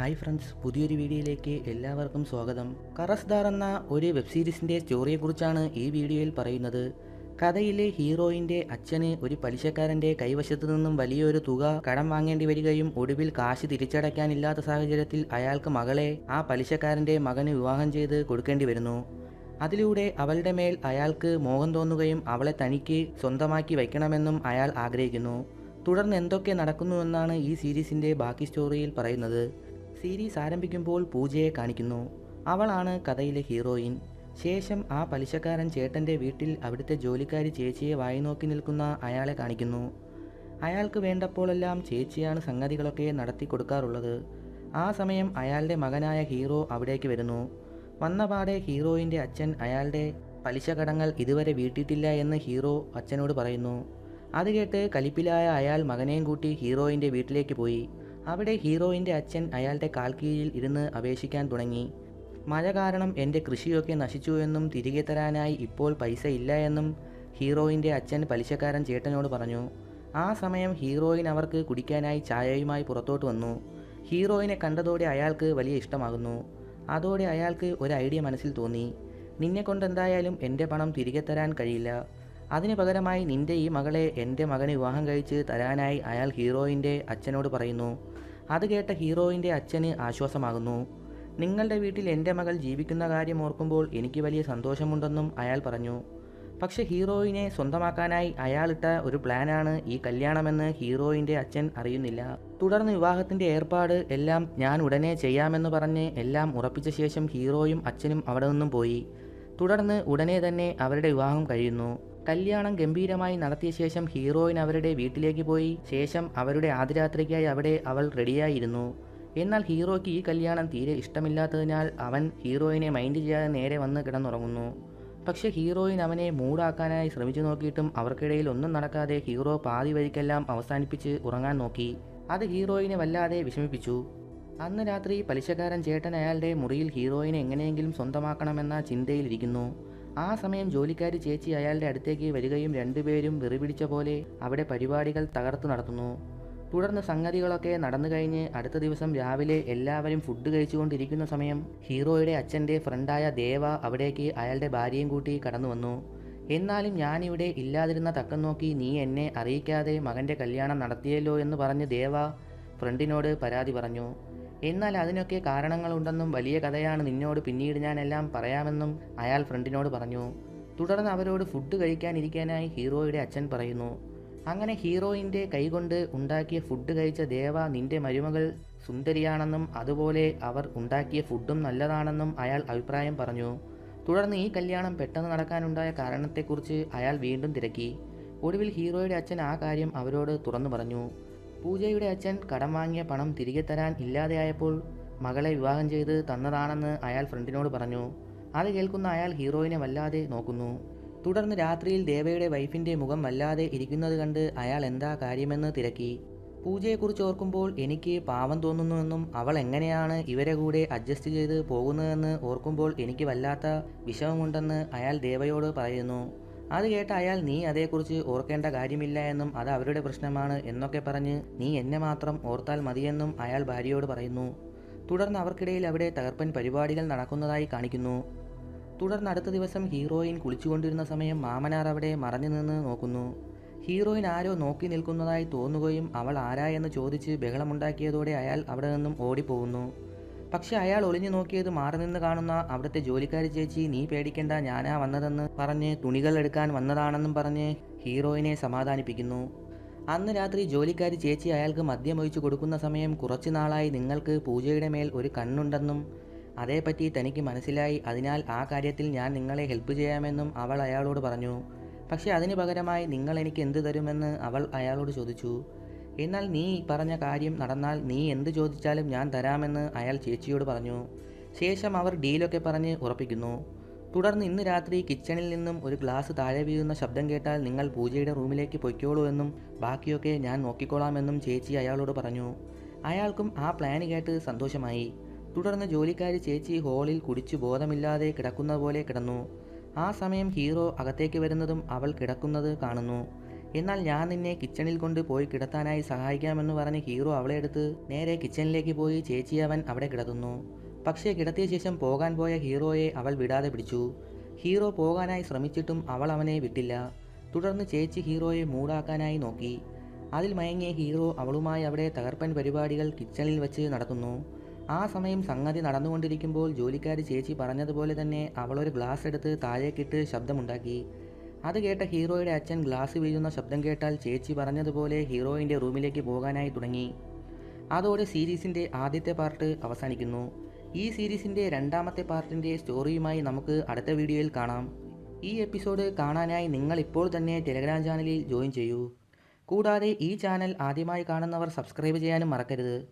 Hi friends പുതിയൊരു വീഡിയോയിലേക്ക് എല്ലാവർക്കും സ്വാഗതം. കറസ്ദാർ എന്ന ഒരു വെബ് സീരീസിന്റെ സ്റ്റോറിയെക്കുറിച്ചാണ് ഈ വീഡിയോയിൽ പറയുന്നത്. കഥയിലെ ഹീറോയിന്റെ അച്ഛന് ഒരു പലിശക്കാരന്റെ കൈവശത്തു നിന്നും വലിയൊരു തുക കടം വാങ്ങേണ്ടി വരികയും ഒടുവിൽ കാശ് തിരിച്ചടയ്ക്കാനില്ലാത്ത സാഹചര്യത്തിൽ അയാൾക്ക് മകളെ ആ പലിശക്കാരന്റെ മകന് വിവാഹം ചെയ്ത് കൊടുക്കേണ്ടി വരുന്നു. അതിലൂടെ അവളുടെ മേൽ അയാൾക്ക് മോഹം തോന്നുകയും അവളെ തനിക്ക് സ്വന്തമാക്കി വയ്ക്കണമെന്നും അയാൾ ആഗ്രഹിക്കുന്നു. തുടർന്ന് എന്തൊക്കെ നടക്കുന്നുവെന്നാണ് ഈ സീരീസിന്റെ ബാക്കി സ്റ്റോറിയിൽ പറയുന്നത്. സീരീസ് ആരംഭിക്കുമ്പോൾ പൂജയെ കാണിക്കുന്നു. അവളാണ് കഥയിലെ ഹീറോയിൻ. ശേഷം ആ പലിശക്കാരൻ ചേട്ടന്റെ വീട്ടിൽ അവിടുത്തെ ജോലിക്കാരി ചേച്ചിയെ വായി നോക്കി നിൽക്കുന്ന അയാളെ കാണിക്കുന്നു. അയാൾക്ക് വേണ്ടപ്പോഴെല്ലാം ചേച്ചിയാണ് സംഗതികളൊക്കെ നടത്തി കൊടുക്കാറുള്ളത്. ആ സമയം അയാളുടെ മകനായ ഹീറോ അവിടേക്ക് വരുന്നു. വന്നപാടെ ഹീറോയിന്റെ അച്ഛൻ അയാളുടെ പലിശ കടങ്ങൾ ഇതുവരെ വീട്ടിയിട്ടില്ല എന്ന് ഹീറോ അച്ഛനോട് പറയുന്നു. അത് കേട്ട് കലിപ്പിലായ അയാൾ മകനെയും കൂട്ടി ഹീറോയിന്റെ വീട്ടിലേക്ക് പോയി. അവിടെ ഹീറോയിന്റെ അച്ഛൻ അയാളുടെ കാൽക്കീഴിൽ ഇരുന്ന് അപേക്ഷിക്കാൻ തുടങ്ങി. മഴ കാരണം എന്റെ കൃഷിയൊക്കെ നശിച്ചു എന്നും തിരികെ തരാനായി ഇപ്പോൾ പൈസ ഇല്ല എന്നും ഹീറോയിന്റെ അച്ഛൻ പലിശക്കാരൻ ചേട്ടനോട് പറഞ്ഞു. ആ സമയം ഹീറോയിൻ അവർക്ക് കുടിക്കാനായി ചായയുമായി പുറത്തോട്ട് വന്നു. ഹീറോയിനെ കണ്ടതോടെ അയാൾക്ക് വലിയ ഇഷ്ടമാകുന്നു. അതോടെ അയാൾക്ക് ഒരു ഐഡിയ മനസ്സിൽ തോന്നി. നിന്നെ കൊണ്ടെന്തായാലും എന്റെ പണം തിരികെ തരാൻ കഴിയില്ല. അതിനു പകരമായി നിന്റെ ഈ മകളെ എന്റെ മകന് വിവാഹം കഴിച്ച് തരാനായി അയാൾ ഹീറോയിന്റെ അച്ഛനോട് പറയുന്നു. അത് കേട്ട ഹീറോയിന്റെ അച്ഛന് ആശ്വാസമാകുന്നു. നിങ്ങളുടെ വീട്ടിൽ എന്റെ മകൾ ജീവിക്കുന്ന കാര്യം ഓർക്കുമ്പോൾ എനിക്ക് വലിയ സന്തോഷമുണ്ടെന്നും അയാൾ പറഞ്ഞു. പക്ഷേ ഹീറോയിനെ സ്വന്തമാക്കാനായി അയാളിട്ട ഒരു പ്ലാനാണ് ഈ കല്യാണമെന്ന് ഹീറോയിന്റെ അച്ഛൻ അറിയുന്നില്ല. തുടർന്ന് വിവാഹത്തിന്റെ ഏർപ്പാട് എല്ലാം ഞാൻ ഉടനെ ചെയ്യാമെന്ന് പറഞ്ഞ് എല്ലാം ഉറപ്പിച്ച ശേഷം ഹീറോയും അച്ഛനും അവിടെ നിന്നും പോയി. തുടർന്ന് ഉടനെ തന്നെ അവരുടെ വിവാഹം കഴിയുന്നു. കല്യാണം ഗംഭീരമായി നടത്തിയ ശേഷം ഹീറോയിൻ അവരുടെ വീട്ടിലേക്ക് പോയി. ശേഷം അവരുടെ ആദ്യരാത്രിക്കായി അവിടെ അവൾ റെഡിയായിരുന്നു. എന്നാൽ ഹീറോയ്ക്ക് ഈ കല്യാണം തീരെ ഇഷ്ടമില്ലാത്തതിനാൽ അവൻ ഹീറോയിനെ മൈൻഡ് ചെയ്യാതെ നേരെ വന്ന് കിടന്നുറങ്ങുന്നു. പക്ഷെ ഹീറോയിൻ അവനെ മൂടാക്കാനായി ശ്രമിച്ചു നോക്കിയിട്ടും അവർക്കിടയിൽ ഒന്നും നടക്കാതെ ഹീറോ പാതി വഴിക്കെല്ലാം അവസാനിപ്പിച്ച് ഉറങ്ങാൻ നോക്കി. അത് ഹീറോയിനെ വല്ലാതെ വിഷമിപ്പിച്ചു. അന്ന് രാത്രി പലിശക്കാരൻ ചേട്ടൻ അയാളുടെ മുറിയിൽ ഹീറോയിനെ എങ്ങനെയെങ്കിലും സ്വന്തമാക്കണമെന്ന ചിന്തയിലിരിക്കുന്നു. ആ സമയം ജോലിക്കാരി ചേച്ചി അയാളുടെ അടുത്തേക്ക് വരികയും രണ്ടുപേരും വെറിപിടിച്ച പോലെ അവിടെ പരിപാടികൾ തകർത്തു നടത്തുന്നു. തുടർന്ന് സംഗതികളൊക്കെ നടന്നു കഴിഞ്ഞ് അടുത്ത ദിവസം രാവിലെ എല്ലാവരും ഫുഡ് കഴിച്ചുകൊണ്ടിരിക്കുന്ന സമയം ഹീറോയുടെ അച്ഛന്റെ ഫ്രണ്ടായ ദേവ അവിടേക്ക് അയാളുടെ ഭാര്യയും കൂട്ടി കടന്നു വന്നു എന്നാലും ഞാനിവിടെ ഇല്ലാതിരുന്ന തക്കം നോക്കി നീ എന്നെ അറിയിക്കാതെ മകന്റെ കല്യാണം നടത്തിയല്ലോ എന്ന് പറഞ്ഞ് ദേവ ഫ്രണ്ടിനോട് പരാതി പറഞ്ഞു. എന്നാൽ അതിനൊക്കെ കാരണങ്ങളുണ്ടെന്നും വലിയ കഥയാണ് നിന്നോട് പിന്നീട് ഞാൻ എല്ലാം പറയാമെന്നും അയാൾ ഫ്രണ്ടിനോട് പറഞ്ഞു. തുടർന്ന് അവരോട് ഫുഡ് കഴിക്കാനിരിക്കാനായി ഹീറോയുടെ അച്ഛൻ പറയുന്നു അങ്ങനെ ഹീറോയിന്റെ കൈകൊണ്ട് ഉണ്ടാക്കിയ ഫുഡ് കഴിച്ച ദേവ നിന്റെ മരുമകൾ സുന്ദരിയാണെന്നും അതുപോലെ അവർ ഉണ്ടാക്കിയ ഫുഡും നല്ലതാണെന്നും അയാൾ അഭിപ്രായം പറഞ്ഞു. തുടർന്ന് ഈ കല്യാണം പെട്ടെന്ന് നടക്കാനുണ്ടായ കാരണത്തെക്കുറിച്ച് അയാൾ വീണ്ടും തിരക്കി. ഒടുവിൽ ഹീറോയുടെ അച്ഛൻ ആ കാര്യം അവരോട് തുറന്നു പറഞ്ഞു. പൂജയുടെ അച്ഛൻ കടം വാങ്ങിയ പണം തിരികെ തരാൻ ഇല്ലാതെയായപ്പോൾ മകളെ വിവാഹം ചെയ്ത് തന്നതാണെന്ന് അയാൾ ഫ്രണ്ടിനോട് പറഞ്ഞു. അത് കേൾക്കുന്ന അയാൾ ഹീറോയിനെ വല്ലാതെ നോക്കുന്നു. തുടർന്ന് രാത്രിയിൽ ദേവയുടെ വൈഫിന്റെ മുഖം വല്ലാതെ ഇരിക്കുന്നത് കണ്ട് അയാൾ എന്താ കാര്യമെന്ന് തിരക്കി. പൂജയെക്കുറിച്ച് ഓർക്കുമ്പോൾ എനിക്ക് പാവം തോന്നുന്നുവെന്നും അവൾ എങ്ങനെയാണ് ഇവരെ കൂടെ അഡ്ജസ്റ്റ് ചെയ്ത് പോകുന്നതെന്ന് ഓർക്കുമ്പോൾ എനിക്ക് വല്ലാത്ത വിഷമമുണ്ടെന്ന് അയാൾ ദേവയോട് പറയുന്നു. അത് കേട്ട അയാൾ നീ അതേക്കുറിച്ച് ഓർക്കേണ്ട കാര്യമില്ല എന്നും അത് അവരുടെ പ്രശ്നമാണ് എന്നൊക്കെ പറഞ്ഞ് നീ എന്നെ മാത്രം ഓർത്താൽ മതിയെന്നും അയാൾ ഭാര്യയോട് പറയുന്നു. തുടർന്ന് അവർക്കിടയിൽ അവിടെ തകർപ്പൻ പരിപാടികൾ നടക്കുന്നതായി കാണിക്കുന്നു. തുടർന്ന് അടുത്ത ദിവസം ഹീറോയിൻ കുളിച്ചുകൊണ്ടിരുന്ന സമയം മാമനാർ അവിടെ മറഞ്ഞു നിന്ന് നോക്കുന്നു. ഹീറോയിൻ ആരോ നോക്കി നിൽക്കുന്നതായി തോന്നുകയും അവൾ ആരായെന്ന് ചോദിച്ച് ബഹളമുണ്ടാക്കിയതോടെ അയാൾ അവിടെ നിന്നും ഓടിപ്പോകുന്നു. പക്ഷെ അയാൾ ഒളിഞ്ഞു നോക്കിയത് മാറി നിന്ന് കാണുന്ന അവിടുത്തെ ജോലിക്കാരി ചേച്ചി നീ പേടിക്കേണ്ട ഞാനാ വന്നതെന്ന് പറഞ്ഞ് തുണികൾ എടുക്കാൻ വന്നതാണെന്നും പറഞ്ഞ് ഹീറോയിനെ സമാധാനിപ്പിക്കുന്നു. അന്ന് രാത്രി ജോലിക്കാരി ചേച്ചി അയാൾക്ക് മദ്യം ഒഴിച്ചു കൊടുക്കുന്ന സമയം കുറച്ചു നാളായി നിങ്ങൾക്ക് പൂജയുടെ മേൽ ഒരു കണ്ണുണ്ടെന്നും അതേപ്പറ്റി തനിക്ക് മനസ്സിലായി. അതിനാൽ ആ കാര്യത്തിൽ ഞാൻ നിങ്ങളെ ഹെൽപ്പ് ചെയ്യാമെന്നും അവൾ അയാളോട് പറഞ്ഞു. പക്ഷേ അതിനു പകരമായി നിങ്ങൾ എനിക്ക് എന്ത് തരുമെന്ന് അവൾ അയാളോട് ചോദിച്ചു. എന്നാൽ നീ പറഞ്ഞ കാര്യം നടന്നാൽ നീ എന്ത് ചോദിച്ചാലും ഞാൻ തരാമെന്ന് അയാൾ ചേച്ചിയോട് പറഞ്ഞു. ശേഷം അവർ ഡീലൊക്കെ പറഞ്ഞ് ഉറപ്പിക്കുന്നു. തുടർന്ന് ഇന്ന് രാത്രി കിച്ചണിൽ നിന്നും ഒരു ഗ്ലാസ് താഴെ വീഴുന്ന ശബ്ദം കേട്ടാൽ നിങ്ങൾ പൂജയുടെ റൂമിലേക്ക് പൊയ്ക്കോളൂ എന്നും ബാക്കിയൊക്കെ ഞാൻ നോക്കിക്കോളാമെന്നും ചേച്ചി അയാളോട് പറഞ്ഞു. അയാൾക്കും ആ പ്ലാൻ കേട്ട് സന്തോഷമായി. തുടർന്ന് ജോലിക്കാരി ചേച്ചി ഹോളിൽ കുടിച്ചു ബോധമില്ലാതെ കിടക്കുന്ന പോലെ കിടന്നു. ആ സമയം ഹീറോ അകത്തേക്ക് വരുന്നതും അവൾ കിടക്കുന്നത് കാണുന്നു. എന്നാൽ ഞാൻ നിന്നെ കിച്ചണിൽ കൊണ്ട് പോയി കിടത്താനായി സഹായിക്കാമെന്ന് പറഞ്ഞ് ഹീറോ അവളെ എടുത്ത് നേരെ കിച്ചണിലേക്ക് പോയി ചേച്ചി അവൻ അവിടെ കിടത്തുന്നു. പക്ഷേ കിടത്തിയ ശേഷം പോകാൻ പോയ ഹീറോയെ അവൾ വിടാതെ പിടിച്ചു. ഹീറോ പോകാനായി ശ്രമിച്ചിട്ടും അവൾ അവനെ വിട്ടില്ല. തുടർന്ന് ചേച്ചി ഹീറോയെ മൂടാക്കാനായി നോക്കി. അതിൽ മയങ്ങിയ ഹീറോ അവളുമായി അവിടെ തകർപ്പൻ പരിപാടികൾ കിച്ചണിൽ വെച്ച് നടത്തുന്നു. ആ സമയം സംഗതി നടന്നുകൊണ്ടിരിക്കുമ്പോൾ ജോലിക്കാരി ചേച്ചി പറഞ്ഞതുപോലെ തന്നെ അവളൊരു ഗ്ലാസ് എടുത്ത് താഴേക്കിട്ട് ശബ്ദമുണ്ടാക്കി. അത് കേട്ട ഹീറോയുടെ അച്ഛൻ ഗ്ലാസ് വീഴുന്ന ശബ്ദം കേട്ടാൽ ചേച്ചി പറഞ്ഞതുപോലെ ഹീറോയിന്റെ റൂമിലേക്ക് പോകാനായി തുടങ്ങി. അതോടെ സീരീസിന്റെ ആദ്യത്തെ പാർട്ട് അവസാനിക്കുന്നു. ഈ സീരീസിന്റെ രണ്ടാമത്തെ പാർട്ടിന്റെ സ്റ്റോറിയുമായി നമുക്ക് അടുത്ത വീഡിയോയിൽ കാണാം. ഈ എപ്പിസോഡ് കാണാനായി നിങ്ങൾ ഇപ്പോൾ തന്നെ ടെലഗ്രാം ചാനലിൽ ജോയിൻ ചെയ്യൂ. കൂടാതെ ഈ ചാനൽ ആദ്യമായി കാണുന്നവർ സബ്സ്ക്രൈബ് ചെയ്യാനും മറക്കരുത്.